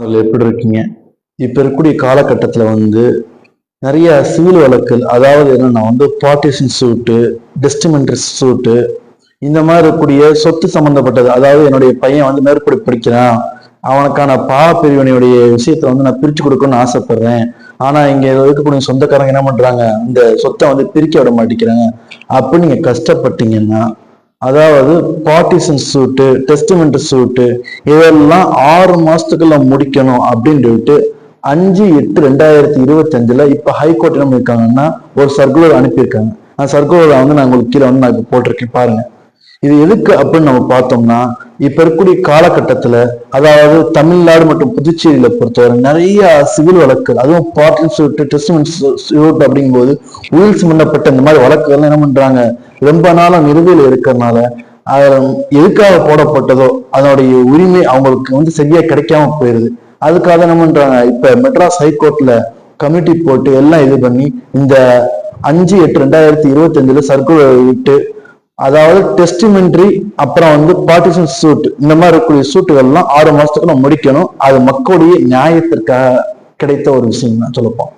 அதில் எப்படி இருக்கீங்க? இப்போ இருக்கக்கூடிய காலகட்டத்தில் வந்து நிறைய சிவில் வழக்குகள் அதாவது என்னன்னா வந்து பார்ட்டிஷன் சூட்டு டெஸ்டிமெண்ட்ரி சூட்டு இந்த மாதிரி இருக்கக்கூடிய சொத்து சம்பந்தப்பட்டது. அதாவது என்னுடைய பையன் வந்து மேற்படி படிக்கிறான். அவனுக்கான பாவ பிரிவினையுடைய விஷயத்த வந்து நான் பிரிச்சு கொடுக்கணும்னு ஆசைப்படுறேன். ஆனா இங்க இருக்கக்கூடிய சொந்தக்காரங்க என்ன பண்றாங்க? இந்த சொத்தை வந்து பிரிக்க விட மாட்டேங்கிறாங்க. அப்படி நீங்க கஷ்டப்பட்டீங்கன்னா அதாவது பார்ட்டிஷன் சூட்டு டெஸ்டிமெண்ட் சூட்டு இதெல்லாம் ஆறு மாசத்துக்குள்ள முடிக்கணும் அப்படின்னு சொல்லிட்டு அஞ்சு எட்டு ரெண்டாயிரத்தி இருபத்தி அஞ்சுல இப்ப ஹைகோர்ட் என்ன பண்ணிருக்காங்கன்னா ஒரு சர்க்குலர் அனுப்பியிருக்காங்க. அந்த சர்க்குலரை வந்து நான் உங்களுக்கு கீழே வந்து நான் இப்ப போட்டிருக்கேன் பாருங்க. இது எதுக்கு அப்படின்னு நம்ம பார்த்தோம்னா இப்ப இருக்கக்கூடிய காலகட்டத்துல அதாவது தமிழ்நாடு மற்றும் புதுச்சேரியில பொறுத்தவரை நிறைய சிவில் வழக்குகள் அதுவும் பாட்டில் சூட்டு டெஸ்ட்மெண்ட் அப்படிங்கும் அப்படிங்கும்போது உயிர் சம்பந்தப்பட்ட இந்த மாதிரி வழக்குகள் என்ன பண்றாங்க? ரொம்ப நாளா நிறுவையில் இருக்கிறதுனால அது எதுக்காக போடப்பட்டதோ அதனுடைய உரிமை அவங்களுக்கு வந்து சரியா கிடைக்காம போயிருது. அதுக்காக என்ன பண்றாங்க? இப்ப மெட்ராஸ் ஹைகோர்ட்ல கமிட்டி போட்டு எல்லாம் இது பண்ணி இந்த அஞ்சு எட்டு ரெண்டாயிரத்தி இருபத்தி அஞ்சுல சர்க்குலர் விட்டு அதாவது டெஸ்டிமெண்ட்ரி அப்புறம் வந்து பார்ட்டிஷன் சூட் இந்த மாதிரி இருக்கக்கூடிய சூட்டுகள்லாம் ஆறு மாசத்துக்கு நம்ம முடிக்கணும். அது மக்களுடைய நியாயத்திற்காக கிடைத்த ஒரு விஷயம் தான் சொல்லப்போம்